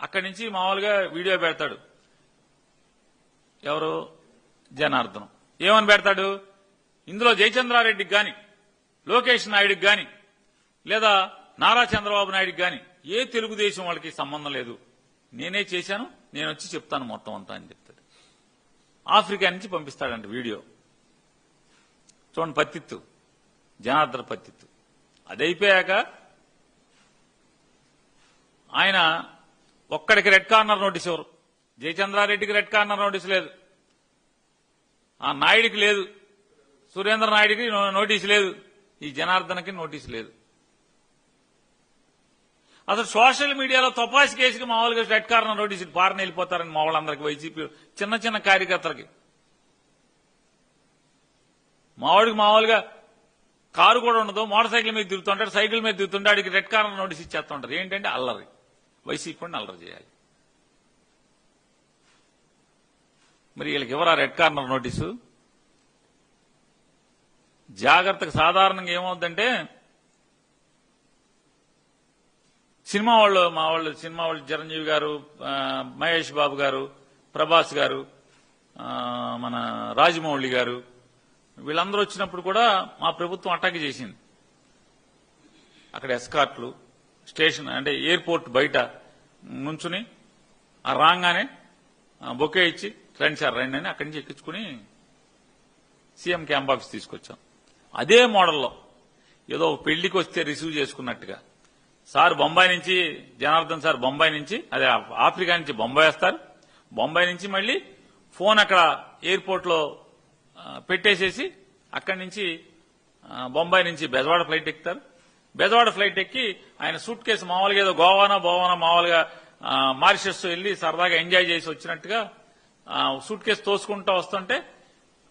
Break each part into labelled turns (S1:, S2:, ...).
S1: అక్కడి నుంచి మామూలుగా వీడియో పెడతాడు. ఎవరు? జనార్దనం. ఏమని పెడతాడు? ఇందులో జయచంద్రారెడ్డికి గాని లోకేష్ నాయుడికి గాని లేదా నారా చంద్రబాబు నాయుడికి గాని ఏ తెలుగుదేశం వాళ్ళకి సంబంధం లేదు. నేనే చేశాను నేను వచ్చి చెప్తాను మొత్తం అంతా అని చెప్తాడు. ఆఫ్రికా నుంచి పంపిస్తాడంట వీడియో. చూడండి పత్తిత్తు. జనార్దన పత్తిత్తు. అది అయిపోయాక ఆయన ఒక్కడికి రెడ్ కార్నర్ నోటీస్ ఎవరు? జయచంద్రారెడ్డికి రెడ్ కార్నర్ నోటీస్ లేదు. ఆ నాయుడికి లేదు. సురేంద్ర నాయుడికి నోటీస్ లేదు. ఈ జనార్దనకి నోటీస్ లేదు. అసలు సోషల్ మీడియాలో తపాసి కేసుకి మామూలుగా రెడ్ కార్నర్ నోటీస్ పారణ వెళ్ళిపోతారని మా వాళ్ళందరికీ వైసీపీ చిన్న చిన్న కార్యకర్తలకి. మావాడికి మామూలుగా కారు కూడా ఉండదు మోటార్ సైకిల్ మీద తిరుగుతుంటాడు సైకిల్ మీద తిరుగుతుంటే ఆడికి రెడ్ కార్నర్ నోటీస్ ఇచ్చేస్తుంటారు. ఏంటంటే అల్లరి. వైసీపీని కూడా అల్లరి చేయాలి. మరి వీళ్ళకి ఎవరా రెడ్ కార్నర్ నోటీసు? జాగ్రత్తకు సాధారణంగా ఏమవుద్దంటే సినిమా వాళ్ళు మా వాళ్ళు సినిమా వాళ్ళు చిరంజీవి గారు మహేష్ బాబు గారు ప్రభాస్ గారు మన రాజమౌళి గారు వీళ్ళందరూ వచ్చినప్పుడు కూడా మా ప్రభుత్వం అటాక్ చేసింది. అక్కడ ఎస్కార్ట్లు స్టేషన్ అంటే ఎయిర్పోర్ట్ బయట నుంచుని ఆ రాగానే బొకే ఇచ్చి రండి సార్ రండి అని అక్కడి నుంచి ఎక్కించుకుని సీఎం క్యాంప్ ఆఫీస్ తీసుకొచ్చాం. అదే మోడల్లో ఏదో ఒక పెళ్ళికి వస్తే రిసీవ్ చేసుకున్నట్టుగా. సార్ బొంబాయి నుంచి జనార్దన్ సార్ బొంబాయి నుంచి అదే ఆఫ్రికా నుంచి బొంబాయి వస్తారు. బొంబాయి నుంచి మళ్ళీ ఫోన్ అక్కడ ఎయిర్పోర్ట్లో పెట్టేసేసి అక్కడి నుంచి బొంబాయి నుంచి బెజవాడ ఫ్లైట్ ఎక్కుతారు. బెజవాడ ఫ్లైట్ ఎక్కి ఆయన సూట్ కేసు మామూలుగా ఏదో గోవానా బోవానా మామూలుగా మారిషస్ వెళ్ళి సరదాగా ఎంజాయ్ చేసి వచ్చినట్టుగా సూట్ కేసు తోసుకుంటూ వస్తుంటే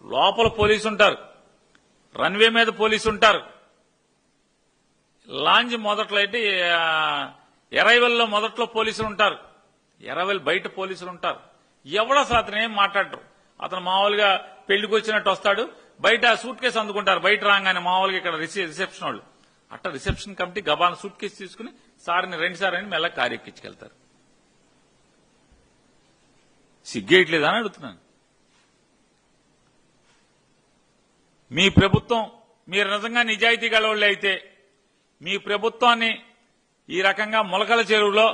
S1: లోపల పోలీసు ఉంటారు. రన్వే మీద పోలీసు ఉంటారు. లాంజ్ మొదట్లో అయితే ఎరైవల్లో మొదట్లో పోలీసులు ఉంటారు. ఎరైవెల్ బయట పోలీసులు ఉంటారు. ఎవడో అసలు అతను ఏం మాట్లాడరు. అతను మామూలుగా పెళ్ళికి వచ్చినట్టు వస్తాడు. బయట సూట్ కేసు అందుకుంటారు. బయట రాగానే మామూలుగా ఇక్కడ రిసెప్షన్ వాళ్ళు. అట్ట రిసెప్షన్ కమిటీ గబాన్ సూట్ కేసు తీసుకుని సార్ని రెండు సార్ అని మెల్ల కార్యక్కించుకెళ్తారు సిగ్గేయట్లేదని సిగ్గేయట్లేదా అని అడుగుతున్నాను. మీ ప్రభుత్వం మీరు నిజంగా నిజాయితీ గలవాళ్ళు అయితే మీ ప్రభుత్వాన్ని ఈ రకంగా మొలకల చెరువులో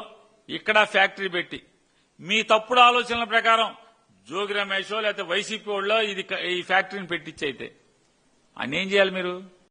S1: ఇక్కడ ఫ్యాక్టరీ పెట్టి మీ తప్పుడు ఆలోచనల ప్రకారం జోగి రమేషో లేకపోతే వైసీపీ వాళ్ళో ఇది ఈ ఫ్యాక్టరీని పెట్టించి అయితే ఏం చేయాలి మీరు?